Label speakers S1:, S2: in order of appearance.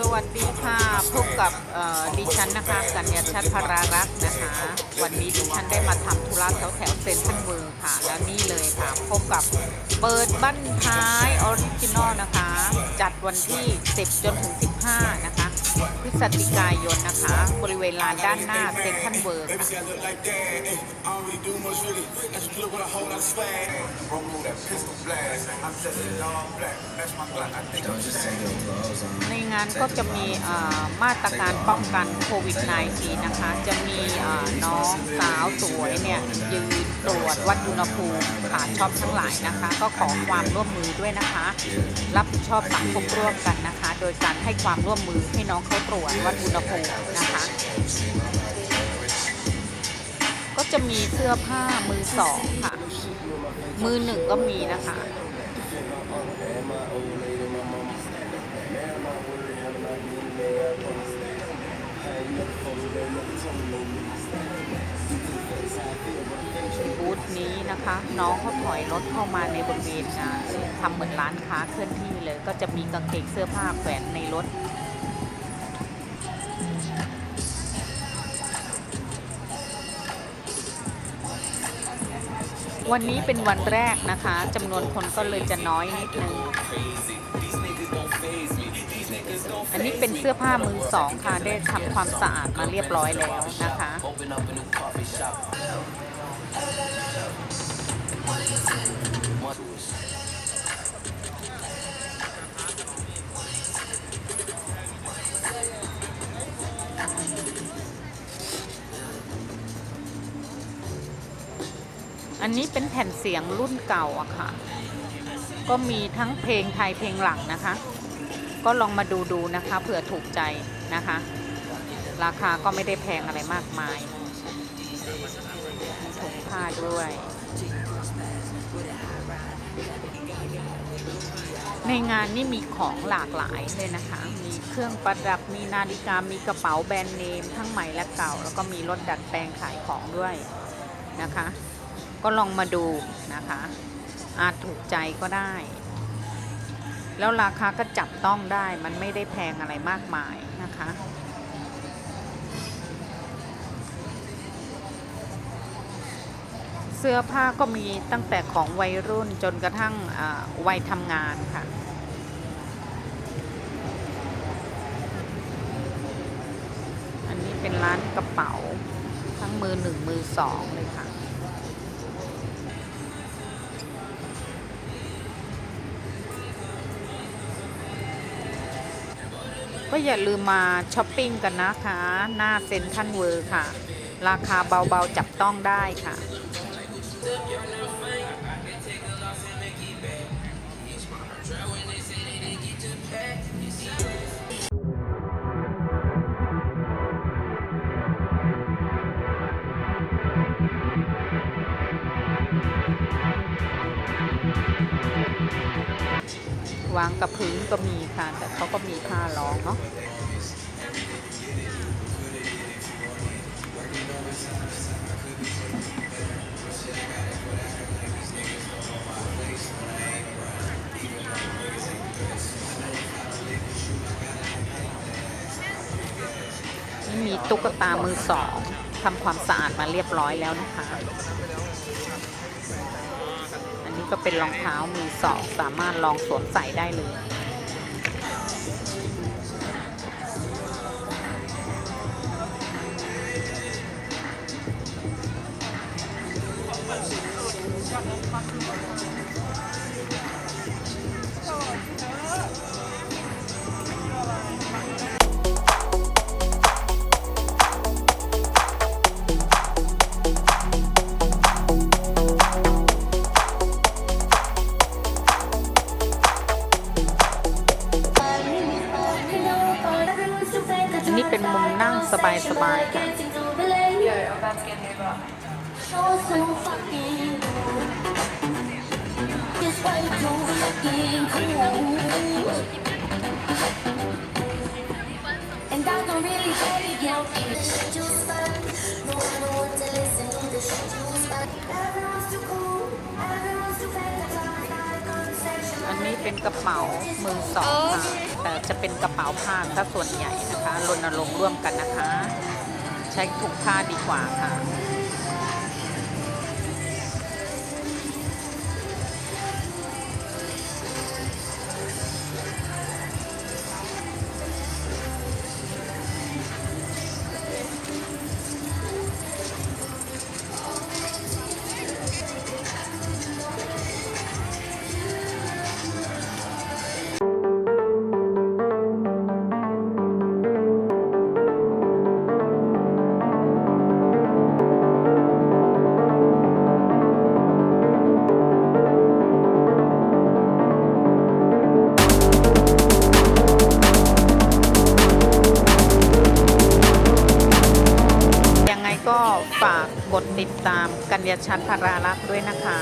S1: สวัสดีค่ะ พบกับดิฉันนะคะ กัญญาชัดพรารักษ์นะคะ วันนี้ดิฉันได้มาทำธุระแถวแถวเซ็นทรัลเวิร์ค่ะ แล้วนี่เลยค่ะ พบกับเปิดบั้นท้ายออริจินอลนะคะ จัดวันที่ 10 จนถึง 15 นะคะ พฤศจิกายนนะคะ บริเวณลานด้านหน้าเซ็นทรัลเวิร์
S2: ก
S1: ในงานก็จะมีมาตรการป้องกันโควิด -19 นะคะ จะมีน้องสาวสวยเนี่ยยืนตรวจวัดอุณหภูมิผ่านชอบทั้งหลายนะคะ ก็ขอความร่วมมือด้วยนะคะ รับชอบสังคมร่วมกันนะคะ โดยการให้ความร่วมมือให้น้องเขาตรวจวัดอุณหภูมินะคะ ก็จะมีเสื้อผ้ามือสองค่ะ มือหนึ่งก็มีนะคะ นี้นะคะ น้องเขาถอยรถเข้ามาในบริเวณงานทำเหมือนร้านค้าเคลื่อนที่เลย ก็จะมีกางเกงเสื้อผ้าแขวนในรถวันนี้เป็นวันแรกนะคะจำนวนคนก็เลยจะน้อยนิดนึง อันนี้เป็นเสื้อผ้ามือสองค่ะ ได้ทำความสะอาดมาเรียบร้อยแล้วนะคะ อันนี้เป็นแผ่นเสียงรุ่นเก่าอะค่ะ ก็มีทั้งเพลงไทยเพลงหลังนะคะ ก็ลองมาดูดูนะคะเผื่อถูกใจนะคะ ราคาก็ไม่ได้แพงอะไรมากมายถุงผ้าด้วย ในงานนี่มีของหลากหลายเลยนะคะ มีเครื่องประดับ มีนาฬิกา มีกระเป๋าแบรนด์เนม ทั้งใหม่และเก่า แล้วก็มีรถดัดแปลงขายของด้วยนะคะ ก็ลองมาดูนะคะ อาจถูกใจก็ได้ แล้วราคาก็จับต้องได้มันไม่ได้แพงอะไรมากมายนะคะเสื้อผ้าก็มีตั้งแต่ของวัยรุ่นจนกระทั่งวัยทำงานค่ะ อันนี้เป็นร้านกระเป๋า ทั้งมือหนึ่งมือสองเลย ก็อย่าลืมมาช้อปปิ้งกันนะคะ หน้าเซ็นทรัลเวิร์ค่ะ ราคาเบาๆจับต้องได้ค่ะ วางกับพื้นก็มีค่ะ แต่เขาก็มีผ้ารองเนาะนี่มีตุ๊กตามือสองทำความสะอาดมาเรียบร้อยแล้วนะคะ ก็เป็นรองเท้ามือสองสามารถลองสวมใส่ได้เลย เป็นมุมนั่งสบายๆค่ะอันนี้เป็นกระเป๋ามือสองค่ะ แต่จะเป็นกระเป๋าผ้าซะส่วนใหญ่นะคะรณรงค์ร่วมกันนะคะ ใช้ถุงผ้าดีกว่าค่ะ กดติดตามกัญญาชัดพารารักษ์ด้วยนะคะ